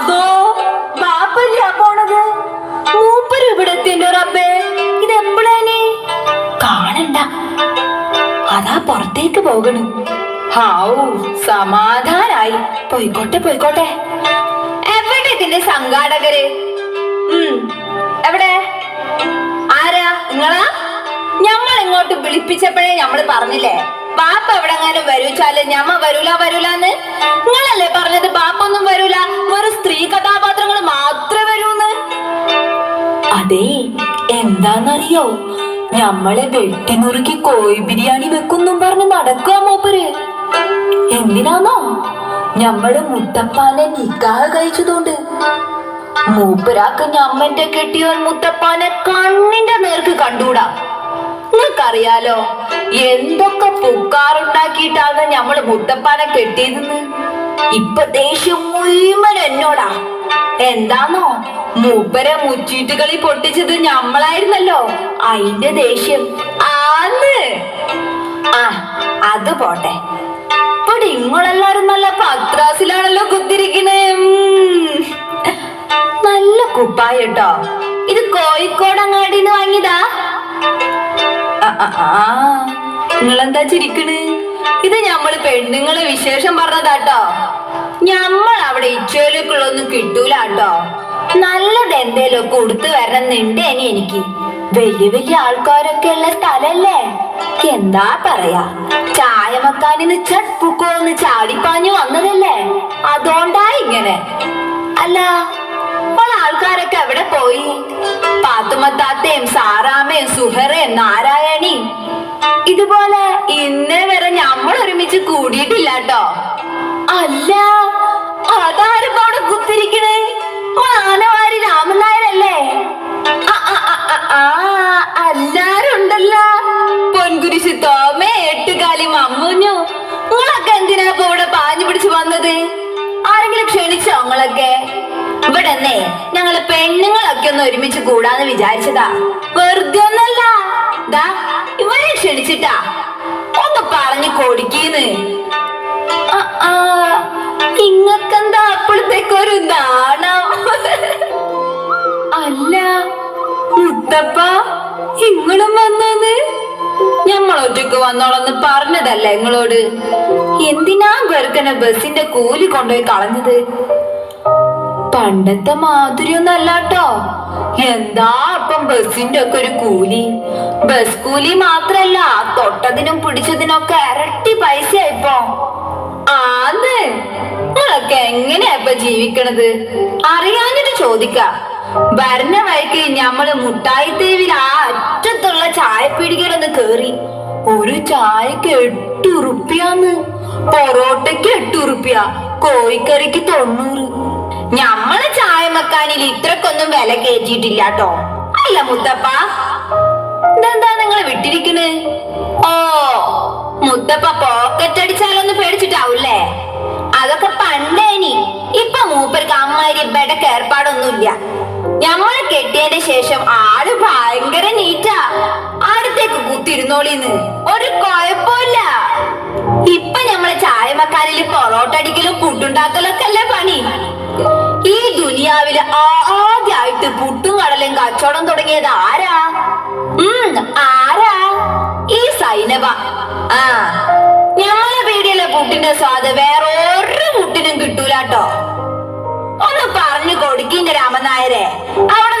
അതോ ബാപ്പല്ല പോണത്? മൂപ്പര് ഇവിടെ എത്തിന്റെ റബ്ബേ ഇത് എപ്പോഴാനി കാണണ്ട. അതാ പുറത്തേക്ക് പോകണു. ഹാവൂ സമാധാനായി. പോയിക്കോട്ടെ പോയിക്കോട്ടെ. എവിടെ ഇതിന്റെ സംഘാടകര്? എവിടെ? ആരാ? നിങ്ങളാ? ഞമ്മൾ ഇങ്ങോട്ട് വിളിപ്പിച്ചപ്പോഴേ ഞമ്മൾ പറഞ്ഞില്ലേ? ബാപ്പ എവിടെങ്ങാനും വരൂച്ചാൽ ഞമ്മ വരൂല വരൂലെന്ന് നിങ്ങളല്ലേ പറഞ്ഞത്? ബാപ്പൊന്നും വരൂല. വെറും സ്ത്രീ കഥാപാത്രങ്ങൾ മാത്രമേ വരൂന്ന്. അതെ എന്താന്നറിയോ ഞമ്മളെ വെട്ടിനുറുക്കി കോഴി ബിരിയാണി വെക്കുന്നും പറഞ്ഞ് നടക്കുക മൂപ്പര്. എന്തിനാന്നോ? ഞമ്മൾ മുത്തപ്പാനെ നിക്കാഹ് കഴിച്ചതുകൊണ്ട്. മൂപ്പരാക്ക് ഞമ്മന്റെ കെട്ടിയവൻ മുത്തപ്പാനെ കണ്ണിന്റെ നേർക്ക് കണ്ടൂടാ. നിങ്ങൾക്കറിയാലോ എന്തൊക്കെ പുക്കാറുണ്ടാക്കിയിട്ടാണ് ഞമ്മൾ മുത്തപ്പാനെ കെട്ടിയതെന്ന്? ഇപ്പൊ ദേഷ്യം മുഴുവൻ എന്നോടാ. എന്താന്നോ മൂപ്പരെ മുച്ചീട്ടുകളി പൊട്ടിച്ചത് ഞമ്മളായിരുന്നല്ലോ. അയിന്റെ ദേഷ്യം ആന്ന്. ആ അത് പോട്ടെ. ഇവിടെ ഇങ്ങളെല്ലാരും നല്ല പത്രാസിലാണല്ലോ കുത്തിരിക്കണേ. നല്ല കുപ്പായട്ടോ. ഇത് കോഴിക്കോട് അങ്ങാടിന്ന് വാങ്ങിയതാ. നിങ്ങളെന്താ ചിരിക്കണ്? ഇത് ഞമ്മൾ പെണ്ണുങ്ങൾ വിശേഷം പറഞ്ഞതാട്ടോ. ഞമ്മൾ അവിടെ ഇച്ചോലൊക്കെയുള്ളൊന്നും കിട്ടൂലാട്ടോ. നല്ലത് എന്തേലും ഉടുത്തു വരണമെന്നുണ്ട് ഇനി എനിക്ക്. വലിയ വലിയ ആൾക്കാരൊക്കെ ഉള്ള സ്ഥലല്ലേ? എന്താ പറയാ? ചായ മക്കാനിന്ന് ചട്പുക്കോന്ന് ചാടിപ്പാഞ്ഞു വന്നതല്ലേ? അതോണ്ടാ ഇങ്ങനെ. അല്ല ആൾക്കാരൊക്കെ അവിടെ പോയി? പാത്തുമത്താത്തയും സാറാമയും സുഹറയും നാരായണി. ഇതുപോലെ ഇന്നേ വരെ നമ്മൾ ഒരുമിച്ച് കൂടിയിട്ടില്ല കേട്ടോ അല്ല. എന്നേ ഞങ്ങൾ പെണ്ണുങ്ങളൊക്കെ ഒന്ന് ഒരുമിച്ച് കൂടാന്ന് വിചാരിച്ചതാ. വെറുതെ ഒന്നല്ല. ഇവരെ ക്ഷണിച്ചിട്ടാ. ഒന്ന് പറഞ്ഞു കൊടുക്കീന്ന്. ഇങ്ങക്കെന്താ അപ്പോഴത്തേക്കൊരു നാണോ? അല്ല മുത്തപ്പ ഇങ്ങളും വന്നോന്ന്. ഞമ്മൾ ഒറ്റയ്ക്ക് വന്നോളന്ന് പറഞ്ഞതല്ല നിങ്ങളോട്? എന്തിനാ വെറുക്കനെ ബസിന്റെ കൂലി കൊണ്ടുപോയി കളഞ്ഞത്? പണ്ടത്തെ മാധുര്യൊന്നല്ല അല്ലാട്ടോ എന്താ അപ്പം ബസിന്റെ ഒക്കെ ഒരു കൂലി? ബസ് കൂലി മാത്രല്ല തൊട്ടതിനും പിടിച്ചതിനൊക്കെ ഇരട്ടി പൈസ ആയിപ്പോ നിങ്ങളൊക്കെ എങ്ങനെയാ ജീവിക്കണത്? അറിയാഞ്ഞിട്ട് ചോദിക്ക. വരണ വഴിക്ക് ഞമ്മൾ മുട്ടായി തേവിൽ ആ അറ്റത്തുള്ള ചായപ്പീടികയിലൊന്ന് കേറി. ഒരു ചായക്ക് എട്ട് ഉറുപ്പ്യാന്ന് പൊറോട്ടയ്ക്ക് എട്ട് ഉറുപ്പ്യ കോഴിക്കറിക്ക് തൊണ്ണൂറ്. ഞമ്മൾ ചായ മക്കാനിൽ ഇത്രക്കൊന്നും വില കയറ്റിയിട്ടില്ല കേട്ടോ അല്ല മുത്തപ്പ. ഇതെന്താ നിങ്ങൾ വിട്ടിരിക്കണ്? ഓ മുത്തപ്പ പോക്കറ്റ് അടിച്ചാലൊന്ന് പേടിച്ചിട്ടാവൂല്ലേ? അതൊക്കെ പണ്ടേനി ഇപ്പൊ മൂപ്പർക്ക് അമ്മാരി ബെടക്ക് ഏർപ്പാടൊന്നുമില്ല. ഞമ്മൾ കെട്ടിയതിന്റെ ശേഷം ആൾ ഭയങ്കര നീറ്റാ. അടുത്തേക്ക് കുത്തിരുന്നോളിന്ന്? ഒരു കുഴപ്പമില്ല ഇപ്പൊ ഞമ്മൾ ചായ മക്കാനിൽ പൊറോട്ട അടിക്കലും പുട്ടുണ്ടാക്കലൊക്കെ അല്ലേ പണി? ഈ ദുനിയാവിൽ ആദ്യമായിട്ട് പുട്ടും കടലും കച്ചവടം തുടങ്ങിയത് ആരാ? ആരാ? ഈ സൈനബ. ആ ഞമ്മളെ പീടിയിലെ പുട്ടിന്റെ സ്വാദ് വേറെ ഒരു പുട്ടിനും കിട്ടൂലാട്ടോ. ഒന്ന് പറഞ്ഞു കൊടുക്കിന്റെ രാമനായരെ. അവിടെ